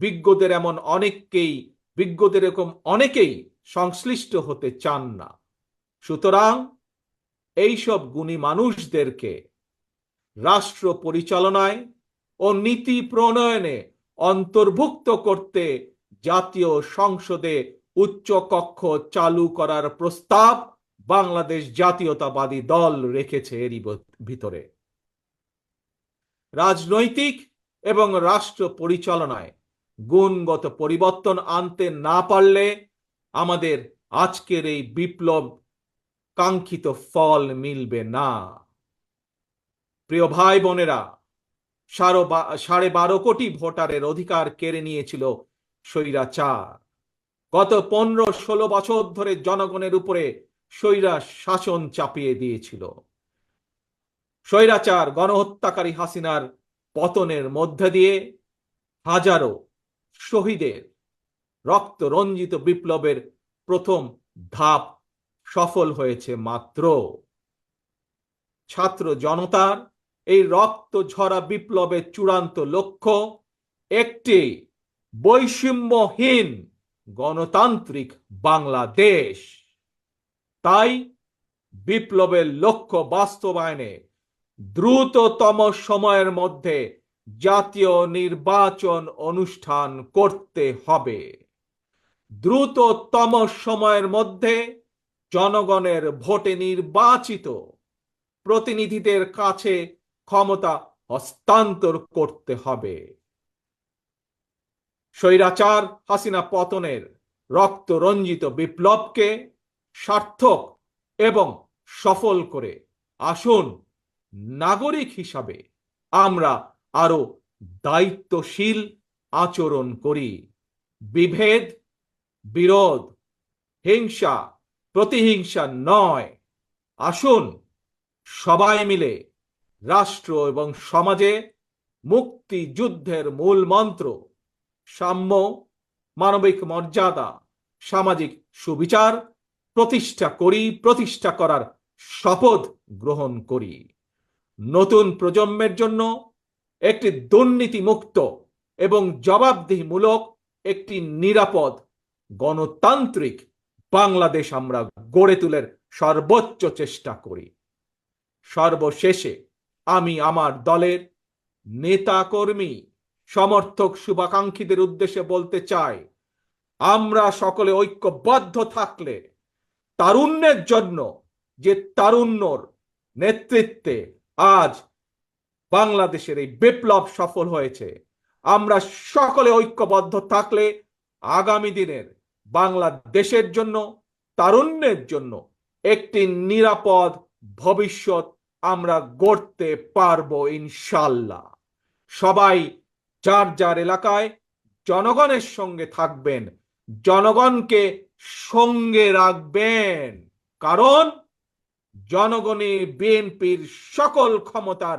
বিজ্ঞদের এমন অনেককেই, বিজ্ঞদের এরকম অনেকেই সংশ্লিষ্ট হতে চান না। সুতরাং এইসব গুণী মানুষদেরকে রাষ্ট্র পরিচালনায় ও নীতি প্রণয়নে অন্তর্ভুক্ত করতে জাতীয় সংসদে উচ্চ কক্ষ চালু করার প্রস্তাব বাংলাদেশ জাতীয়তাবাদী দল রেখেছে এরই ভিতরে। রাজনৈতিক এবং রাষ্ট্র পরিচালনায় গুণগত পরিবর্তন আনতে না পারলে আমাদের আজকের এই বিপ্লব কাঙ্ক্ষিত ফল মিলবে না। প্রিয় ভাই বোনেরা, সারো সাড়ে বারো কোটি ভোটারের অধিকার কেড়ে নিয়েছিল স্বৈরাচার। গত পনেরো ষোলো বছর ধরে জনগণের উপরে স্বৈরা শাসন চাপিয়ে দিয়েছিল। স্বৈরাচার, গণহত্যাকারী হাসিনার পতনের মধ্যে দিয়ে হাজারো শহীদের রক্ত রঞ্জিত বিপ্লবের প্রথম ধাপ সফল হয়েছে মাত্র। ছাত্র জনতার এই রক্ত ঝরা বিপ্লবের চূড়ান্ত লক্ষ্য একটি বৈষম্যহীন গণতান্ত্রিক বাংলাদেশ। তাই বিপ্লবের লক্ষ্য বাস্তবায়নে দ্রুততম সময়ের মধ্যে জাতীয় নির্বাচন অনুষ্ঠান করতে হবে। দ্রুততম সময়ের মধ্যে জনগণের ভোটে নির্বাচিত প্রতিনিধিদের কাছে ক্ষমতা হস্তান্তর করতে হবে। স্বৈরাচার হাসিনা পতনের রক্ত রঞ্জিত বিপ্লবকে সার্থক এবং সফল করে আসুন, নাগরিক হিসাবে আমরা আরও দায়িত্বশীল আচরণ করি। বিভেদ, বিরোধ, হিংসা, প্রতিহিংসা নয়। আসুন সবাই মিলে রাষ্ট্র এবং সমাজে মুক্তিযুদ্ধের মূল মন্ত্র, সাম্য, মানবিক মর্যাদা, সামাজিক সুবিচার প্রতিষ্ঠা করি, প্রতিষ্ঠা করার শপথ গ্রহণ করি। নতুন প্রজন্মের জন্য একটি দুর্নীতিমুক্ত এবং জবাবদিহিমূলক একটি নিরাপদ গণতান্ত্রিক বাংলাদেশ আমরা গড়ে তোলার সর্বোচ্চ চেষ্টা করি। সর্বশেষে আমি আমার দলের নেতা কর্মী সমর্থক, শুভাকাঙ্ক্ষীদের উদ্দেশ্যে বলতে চাই, আমরা সকলে ঐক্যবদ্ধ থাকলে তারুণ্যের জন্য যে তারুণ্যর নেতৃত্বে আজ বাংলাদেশের এই বিপ্লব সফল হয়েছে। আমরা সকলে ঐক্যবদ্ধ থাকলে আগামী দিনের বাংলাদেশের জন্য, তারুণ্যের জন্য একটি নিরাপদ ভবিষ্যৎ আমরা গড়তে পারব ইনশাল্লাহ সবাই যার যার এলাকায় জনগণের সঙ্গে থাকবেন, জনগণকে সঙ্গে রাখবেন। কারণ জনগণে বিএনপির সকল ক্ষমতার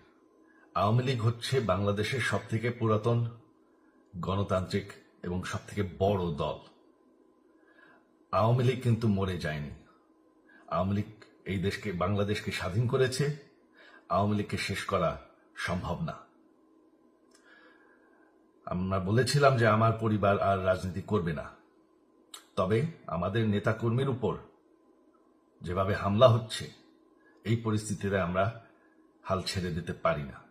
আওয়ামী লীগ হচ্ছে বাংলাদেশের সব থেকে পুরাতন গণতান্ত্রিক এবং সব থেকে বড় দল। আওয়ামী লীগ কিন্তু মরে যায়নি। আওয়ামী লীগ এই দেশকে, বাংলাদেশকে স্বাধীন করেছে। আওয়ামী লীগকে শেষ করা সম্ভব না। আমরা বলেছিলাম যে আমার পরিবার আর রাজনীতি করবে না। তবে আমাদের নেতাকর্মীর উপর যেভাবে হামলা হচ্ছে, এই পরিস্থিতিতে আমরা হাল ছেড়ে দিতে পারি না।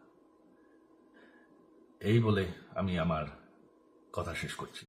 এই বলে আমি আমার কথা শেষ করছি।